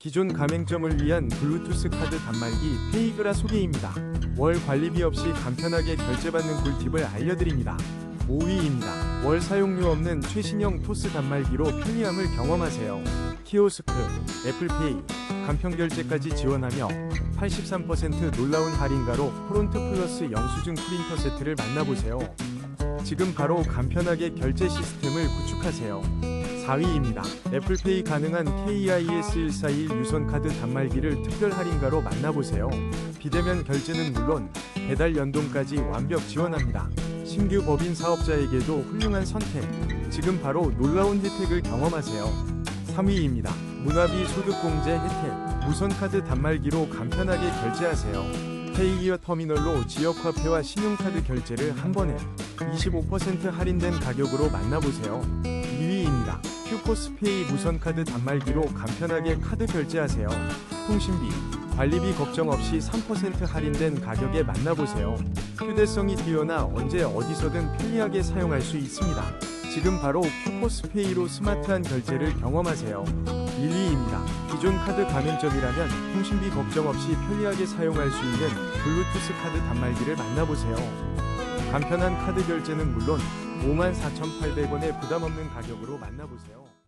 기존 가맹점을 위한 블루투스 카드 단말기 페이그라 소개입니다. 월 관리비 없이 간편하게 결제받는 꿀팁을 알려드립니다. 5위입니다. 월 사용료 없는 최신형 토스 단말기로 편리함을 경험하세요. 키오스크, 애플페이, 간편 결제까지 지원하며 83% 놀라운 할인가로 프론트 플러스 영수증 프린터 세트를 만나보세요. 지금 바로 간편하게 결제 시스템을 구축하세요. 4위입니다. 애플페이 가능한 KIS141 유선카드 단말기를 특별 할인가로 만나보세요. 비대면 결제는 물론 배달 연동까지 완벽 지원합니다. 신규 법인 사업자에게도 훌륭한 선택. 지금 바로 놀라운 혜택을 경험하세요. 3위입니다. 문화비 소득공제 혜택. 무선카드 단말기로 간편하게 결제하세요. 페이기어 터미널로 지역화폐와 신용카드 결제를 한 번에 25% 할인된 가격으로 만나보세요. 2위 큐포스페이 무선카드 단말기로 간편하게 카드 결제하세요. 통신비, 관리비 걱정 없이 3% 할인된 가격에 만나보세요. 휴대성이 뛰어나 언제 어디서든 편리하게 사용할 수 있습니다. 지금 바로 큐포스페이로 스마트한 결제를 경험하세요. 1위입니다. 기존 카드 가맹점이라면 통신비 걱정 없이 편리하게 사용할 수 있는 블루투스 카드 단말기를 만나보세요. 간편한 카드 결제는 물론 54,800원의 부담 없는 가격으로 만나보세요.